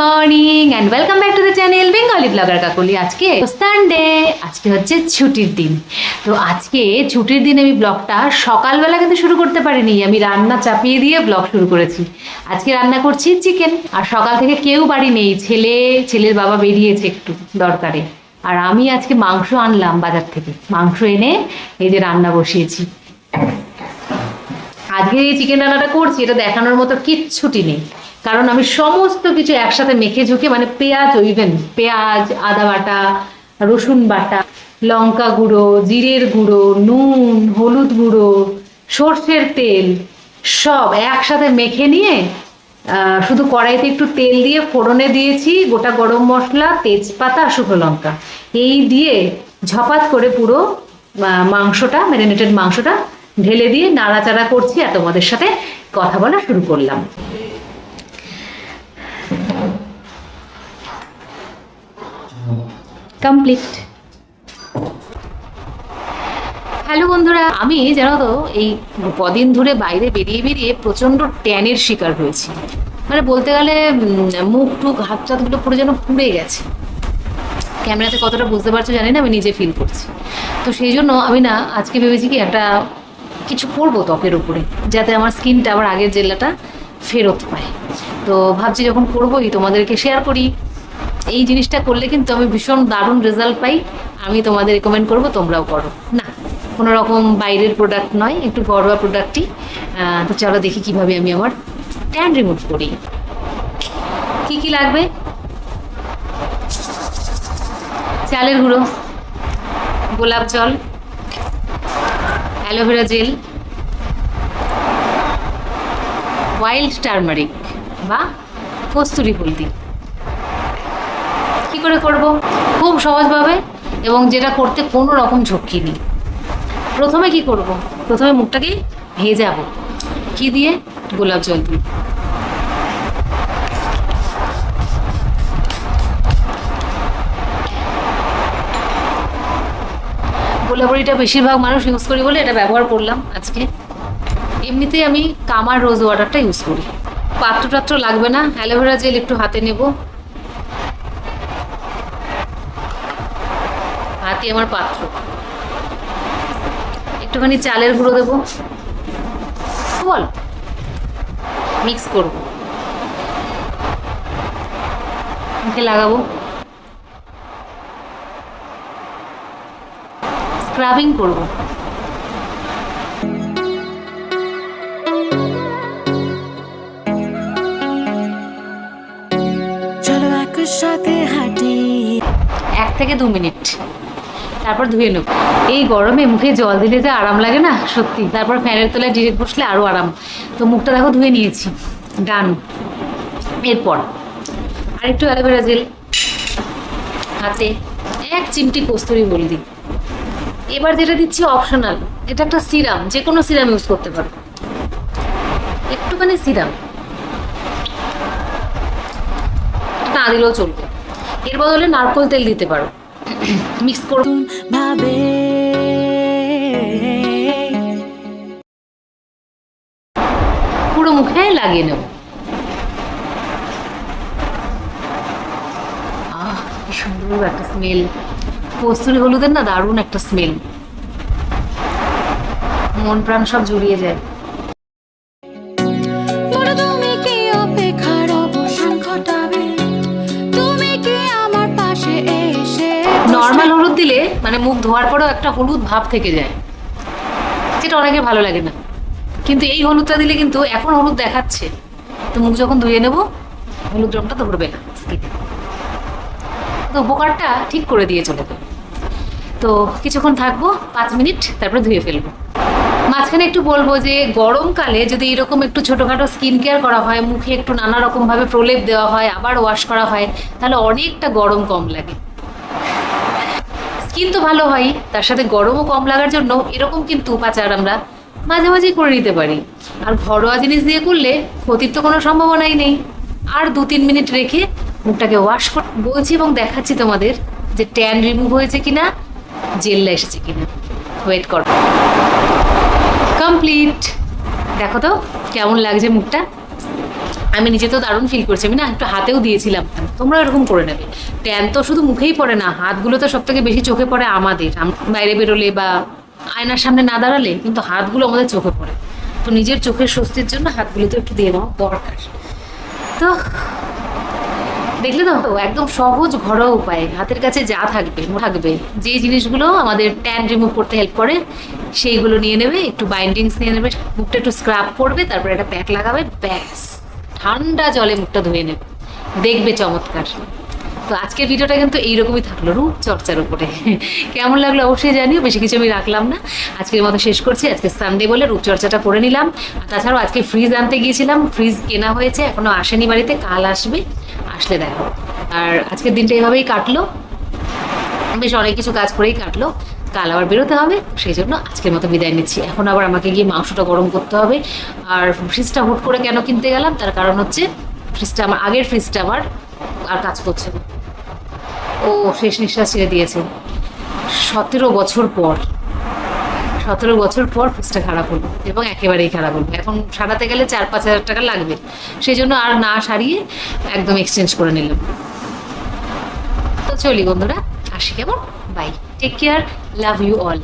Morning and welcome back to the channel Bengali blogger Kakoli আজকে Sunday আজকে হচ্ছে ছুটির দিন। তো আজকে ছুটির দিন আমি ব্লগটা সকালবেলা কিন্তু শুরু করতে পারিনি, আমি রান্না চাপিয়ে দিয়ে ব্লগ শুরু করেছি। আজকে রান্না করছি চিকেন আর সকাল থেকে কেউ বাড়ি নেই, ছেলে, ছেলের বাবা বেরিয়েছে একটু দরকারে। আর আমি আজকে মাংস আনলাম বাজার থেকে। মাংস এনে এই যে রান্না বসিয়েছি। আজকে এই চিকেন রান্নাটা করছি, এটা দেখানোর মতো কিচ্ছুটি নেই। কারণ আমি সমস্ত কিছু একসাথে মেখে ঝুঁকে মানে পেঁয়াজ ইভেন পেঁয়াজ, আদা বাটা, রসুন বাটা, লঙ্কা গুঁড়ো, জিরের গুঁড়ো, নুন, হলুদ গুঁড়ো, সর্ষের তেল, সব একসাথে মেখে নিয়ে শুধু কড়াইতে একটু তেল দিয়ে ফোড়নে দিয়েছি, গোটা গরম মশলা, তেজপাতা, শুকনো লঙ্কা। এই দিয়ে ঝপাত করে পুরো মাংসটা ম্যারিনেটেড মাংসটা ঢেলে দিয়ে নাড়াচাড়া করছি, আর তোমাদের সাথে কথা বলা শুরু করলাম। কমপ্লিট হ্যালো বন্ধুরা। আমি জানো তো, এই কদিন ধরে বাইরে বেরিয়ে বেরিয়ে প্রচণ্ড ট্যানের শিকার হয়েছি। মানে বলতে গেলে মুখ টুক, হাত চাতগুলো পুরো যেন পুড়ে গেছে। ক্যামেরাতে কতটা বুঝতে পারছ জানি না, আমি নিজে ফিল করছি। তো সেই জন্য আমি না, আজকে ভেবেছি কি, একটা কিছু করব ত্বকের উপরে, যাতে আমার স্কিনটা আবার আগের জেলাটা ফেরত পায়। তো ভাবছি যখন করবোই, তোমাদেরকে শেয়ার করি। এই জিনিসটা করলে কিন্তু আমি ভীষণ দারুণ রেজাল্ট পাই। আমি তোমাদের রেকমেন্ড করব, তোমরাও করো। না, কোনো রকম বাইরের প্রোডাক্ট নয়, একটু ঘরোয়া প্রোডাক্টই তো চলো দেখি কীভাবে আমি আমার ট্যান রিমুভ করি। কি কি লাগবে? চালের গুঁড়ো, গোলাপ জল, অ্যালোভেরা জেল ওয়াইল্ড টার্মারিক বা কস্তুরি হলদি। করে করব। খুব সহজভাবে এবং যেটা করতে কোনো রকম ঝক্কি নেই। প্রথমে কি করব? প্রথমে মুখটাকে ভেজাবো কি দিয়ে গোলাপ জল দিয়ে। গোলাপড়িটা বেশিরভাগ মানুষ ইউজ করি বলে এটা ব্যবহার করলাম আজকে। এমনিতেই আমি কামার রোজ ওয়াটারটা ইউজ করি। পাত্র টাত্র লাগবে না। অ্যালোভেরা জেল একটু হাতে নেব। হাতে আমার পাত্র। একটুখানি চালের গুঁড়ো দেবো। বল। মিক্স করব। মুখে লাগাবো। স্ক্রাবিং করব। চলো একসাথে হাঁটি। এক থেকে দু মিনিট। তারপর ধুয়ে নেব। এই গরমে মুখে জল দিলে যে আরাম লাগে না, সত্যি। তারপর ফ্যানের তলায় ডিরেক্ট বসলে আরও আরাম। তো মুখটা দেখো ধুয়ে নিয়েছি। ডান এরপর আরেকটু অ্যালোভেরা জেল। হাতে এক চিমটি কস্তুরি হলদি। এবার যেটা দিচ্ছি অপশনাল, এটা একটা সিরাম যে কোনো সিরাম ইউজ করতে পারো। একটুখানি সিরাম। না দিলেও চলবে। এর বদলে নারকোল তেল দিতে পারো। মিক্স করো। ভাবে। পুরো মুখে লাগিয়ে নেব। আহ কি সুন্দর একটা স্মেল কস্তুরি হলুদের না দারুণ একটা স্মেল মন প্রাণ সব জড়িয়ে যায়। মুখ ধোয়ার পরেও একটা হলুদ ভাব থেকে যায়। যেটা অনেকে ভালো লাগে না। কিন্তু এই হলুদটা দিলে কিন্তু এখন হলুদ দেখাচ্ছে। তো মুখ যখন ধুয়ে নেব, হলুদ রঙটা ধরবে না স্কিনে তো উপকারটা ঠিক করে দিয়ে চলে যাবে। তো কিছুক্ষণ থাকব, পাঁচ মিনিট, তারপরে ধুয়ে ফেলব। মাঝখানে একটু বলব যে, গরমকালে যদি এরকম একটু ছোটোখাটো স্কিন কেয়ার করা হয়, মুখে একটু নানা রকমভাবে প্রলেপ দেওয়া হয়, আবার ওয়াশ করা হয়, তাহলে অনেকটা গরম কম লাগে। স্কিন তো ভালো হয়। তার সাথে গরমও কম লাগার জন্য এরকম কিন্তু উপাচার আমরা মাঝে মাঝেই করে নিতে পারি। আর ঘরোয়া জিনিস দিয়ে করলে ক্ষতির তো কোনো সম্ভাবনাই নেই। আর দু তিন মিনিট রেখে মুখটাকে ওয়াশ করে বলছি এবং দেখাচ্ছি তোমাদের যে ট্যান রিমুভ হয়েছে কিনা জেলটা এসেছে কিনা। ওয়েট করো। কমপ্লিট দেখো তো, কেমন লাগছে মুখটা? আমি নিজে তো দারুণ ফিল করছি। আমি না একটু হাতেও দিয়েছিলাম। তোমরা এরকম করে নেবে। ট্যান তো শুধু মুখেই পড়ে না, হাতগুলো তো সব থেকে বেশি চোখে পড়ে আমাদের। বাইরে বেরোলে বা আয়নার সামনে না দাঁড়ালে কিন্তু হাতগুলো আমাদের চোখে পড়ে। তো নিজের চোখের স্বস্তির জন্য হাতগুলো তো একটু দিয়ে নেওয়া দরকার। তো দেখলে তো, একদম সহজ ঘরোয়া উপায়। হাতের কাছে যা থাকবে থাকবে। যে জিনিসগুলো আমাদের ট্যান রিমুভ করতে হেল্প করে, সেইগুলো নিয়ে নেবে, একটু বাইন্ডিংস নিয়ে নেবে, মুখটা একটু স্ক্রাব করবে, তারপরে একটা প্যাক লাগাবে, ব্যাস। ঠান্ডা জলে মুখটা ধুয়ে নেবে। দেখবে চমৎকার। তো আজকের ভিডিওটা কিন্তু এইরকমই থাকল, রূপ চর্চার উপরে। কেমন লাগল অবশ্যই জানিও, বেশি কিছু আমি রাখলাম না। আজকের মতো শেষ করছি, আজকে সানডে বলে রূপচর্চাটা করে নিলাম। তাছাড়াও আজকে ফ্রিজ আনতে গিয়েছিলাম ফ্রিজ কেনা হয়েছে, এখনও আসেনি বাড়িতে, কাল আসবে, আসলে দেখো। আর আজকের দিনটা এভাবেই কাটলো। বেশ অনেক কিছু কাজ করেই কাটলো। কাল আবার বেরোতে হবে, সেই জন্য আজকের মতো বিদায় নিচ্ছি। এখন আবার আমাকে গিয়ে মাংসটা গরম করতে হবে। আর ফ্রিজটা হুট করে কেন কিনতে গেলাম, তার কারণ হচ্ছে ফ্রিজটা আমার, আগের ফ্রিজটা আমার আর কাজ করছে না। ও শেষ নিঃশ্বাস ছেড়ে দিয়েছে। সতেরো বছর পর, সতেরো বছর পর ফ্রিজটা খারাপ হলো এবং একেবারেই খারাপ হলো। এখন সারাতে গেলে চার পাঁচ হাজার টাকা লাগবে। সেই জন্য আর না সারিয়ে একদম এক্সচেঞ্জ করে নিলাম। তো চলি বন্ধুরা, আসি কেমন? Bye take care love you all